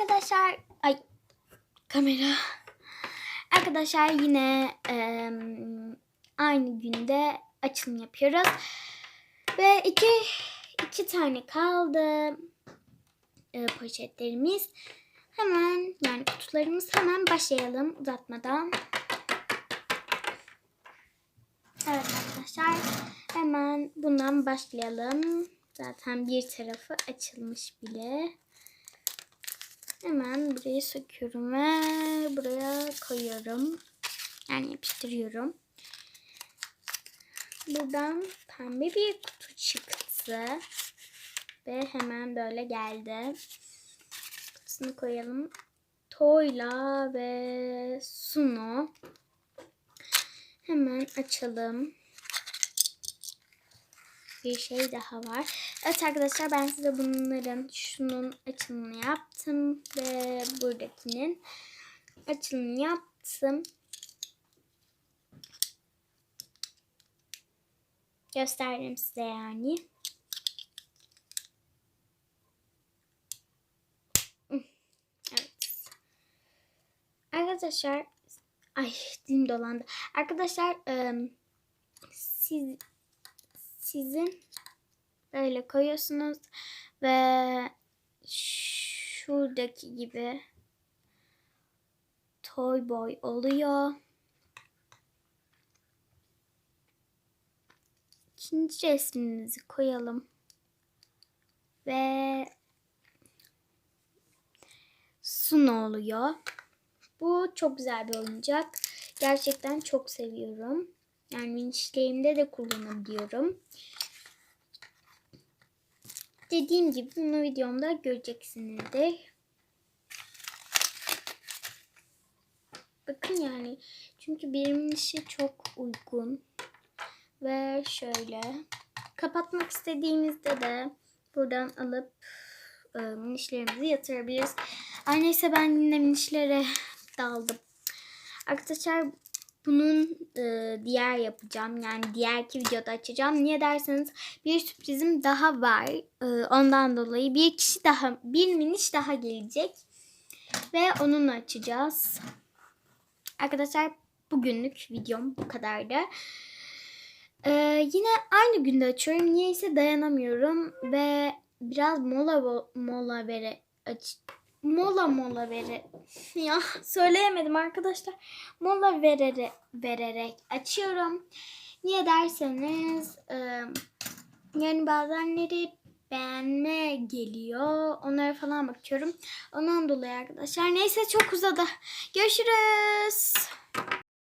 Arkadaşlar ay kamera. Arkadaşlar yine em, aynı günde açılım yapıyoruz. Ve iki iki tane kaldı e, poşetlerimiz. Hemen yani kutularımız hemen başlayalım uzatmadan. Evet arkadaşlar hemen bundan başlayalım. Zaten bir tarafı açılmış bile. Hemen burayı söküyorum ve buraya koyuyorum. Yani yapıştırıyorum. Buradan pembe bir kutu çıktı. Ve hemen böyle geldi. Kutusunu koyalım. Toyla ve Suno. Hemen açalım. Bir şey daha var. Evet arkadaşlar ben size bunların şunun açılımını yaptım ve buradakinin açılımını yaptım. Gösterdim size yani. Evet. Arkadaşlar ay dilim dolandı. Arkadaşlar siz sizin böyle koyuyorsunuz ve şuradaki gibi toy boy oluyor. İkinci resmimizi koyalım. Ve Suno oluyor. Bu çok güzel bir oyuncak. Gerçekten çok seviyorum. Yani minişlerimde de kullanabiliyorum. Dediğim gibi bunu videomda göreceksinizdir. Bakın yani çünkü benim işi çok uygun. Ve şöyle kapatmak istediğimizde de buradan alıp e, minişlerimizi yatırabiliriz. Ay ben yine minişlere daldım. Arkadaşlar bunun e, diğer yapacağım. Yani diğerki videoda açacağım. Niye derseniz bir sürprizim daha var. E, ondan dolayı bir kişi daha, bir miniş daha gelecek. Ve onunla açacağız. Arkadaşlar bugünlük videom bu kadardı. E, yine aynı günde açıyorum. Niyeyse dayanamıyorum. Ve biraz mola mola vere aç mola mola vere ya söyleyemedim arkadaşlar. Mola vererek vererek açıyorum. Niye derseniz e, yani bazenleri beğenme geliyor onlara falan bakıyorum. Ondan dolayı arkadaşlar neyse çok uzadı. Görüşürüz